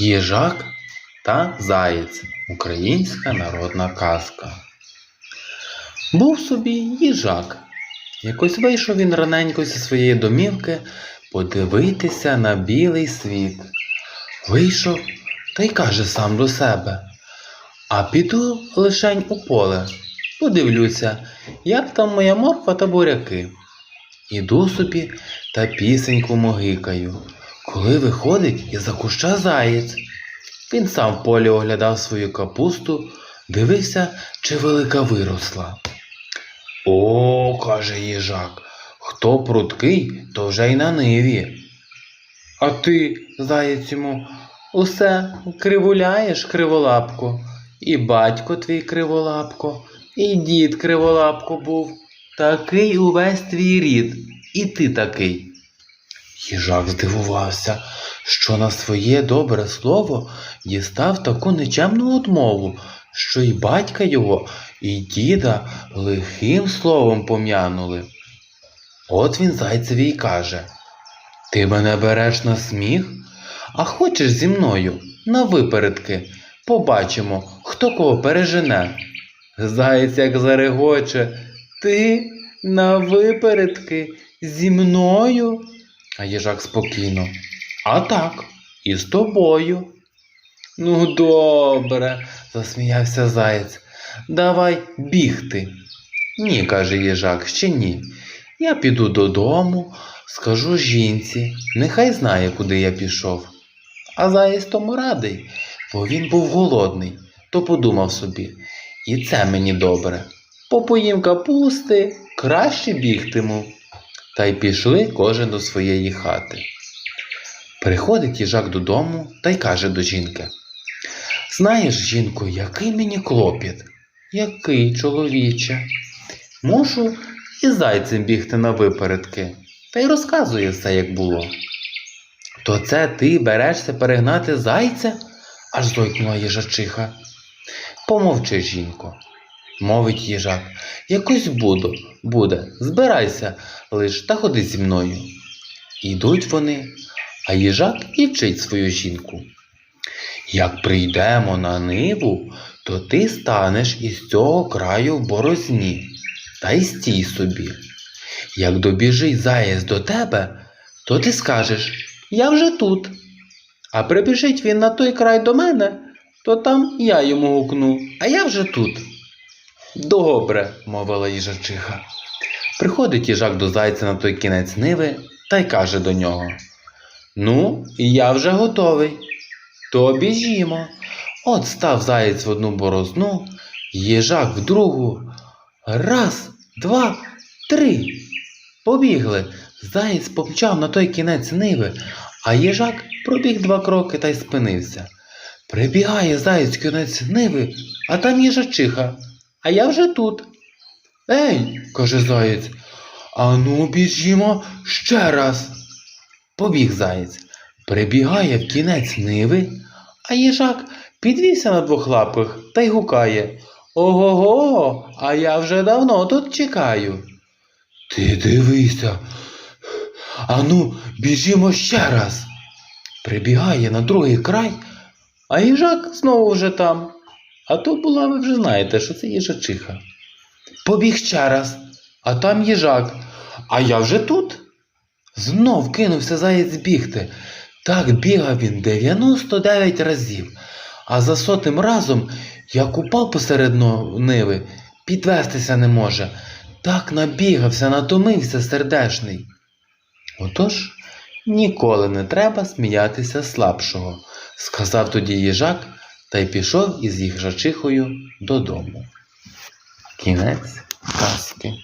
Їжак та заєць. Українська народна казка. Був собі їжак. Якось вийшов він раненько зі своєї домівки подивитися на білий світ. Вийшов та й каже сам до себе. А піду лишень у поле, подивлюся, як там моя морква та буряки. Іду собі та пісеньку могикаю, коли виходить із за куща заєць. Він сам в полі оглядав свою капусту, дивився, чи велика виросла. О, каже їжак, хто пруткий, то вже й на ниві. А ти, заєць йому, усе кривуляєш, криволапко, і батько твій криволапко, і дід криволапко був. Такий увесь твій рід, і ти такий. Їжак здивувався, що на своє добре слово дістав таку нечемну одмову, що й батька його, і діда лихим словом пом'янули. От він зайцеві й каже Ти мене береш на сміх, а хочеш зі мною на випередки. Побачимо, хто кого пережене. Заєць як зарегоче, ти на випередки зі мною? А їжак спокійно. А так, і з тобою. Ну, добре, засміявся заєць. Давай бігти. Ні, каже їжак, ще ні. Я піду додому, скажу жінці, нехай знає, куди я пішов. А заєць тому радий, бо він був голодний, то подумав собі, і це мені добре. Попоїм капусти, краще бігтиму. Та й пішли кожен до своєї хати. Приходить їжак додому та й каже до жінки: Знаєш, жінко, який мені клопіт? Який, чоловіче? Мушу і зайцем бігти на випередки, та й розказує все, як було. То це ти берешся перегнати зайця? аж зойкнула їжачиха. Помовчи, жінко, мовить їжак, якось буду, буде, збирайся лиш та ходи зі мною. Ідуть вони, а їжак і вчить свою жінку. Як прийдемо на ниву, то ти станеш із цього краю в борозні, та й стій собі. Як добіжить заєць до тебе, то ти скажеш Я вже тут. А прибіжить він на той край до мене, то там я йому гукну, а я вже тут. Добре, мовила їжачиха. Приходить їжак до зайця на той кінець ниви та й каже до нього: Ну, я вже готовий. То біжімо. От став заєць в одну борозну, їжак в другу. Раз, два, три. Побігли. Заєць помчав на той кінець ниви, а їжак пробіг два кроки та й спинився. Прибігає заєць кінець ниви, а там їжачиха. А я вже тут. Ей, каже заєць, ану біжімо ще раз. Побіг заєць, прибігає в кінець ниви, а їжак підвівся на двох лапках та й гукає Ого-го, а я вже давно тут чекаю. Ти дивися. Ану, біжімо ще раз. Прибігає на другий край, а їжак знову вже там. А то була, ви вже знаєте, що це їжачиха. Побіг ще раз, а там їжак, а я вже тут. Знов кинувся заєць бігти. Так бігав він 99 разів, а за сотим разом, як упав посеред ниви, підвестися не може. Так набігався, натомився сердешний. Отож, ніколи не треба сміятися слабшого, сказав тоді їжак та й пішов із їх жачихою додому. Кінець казки.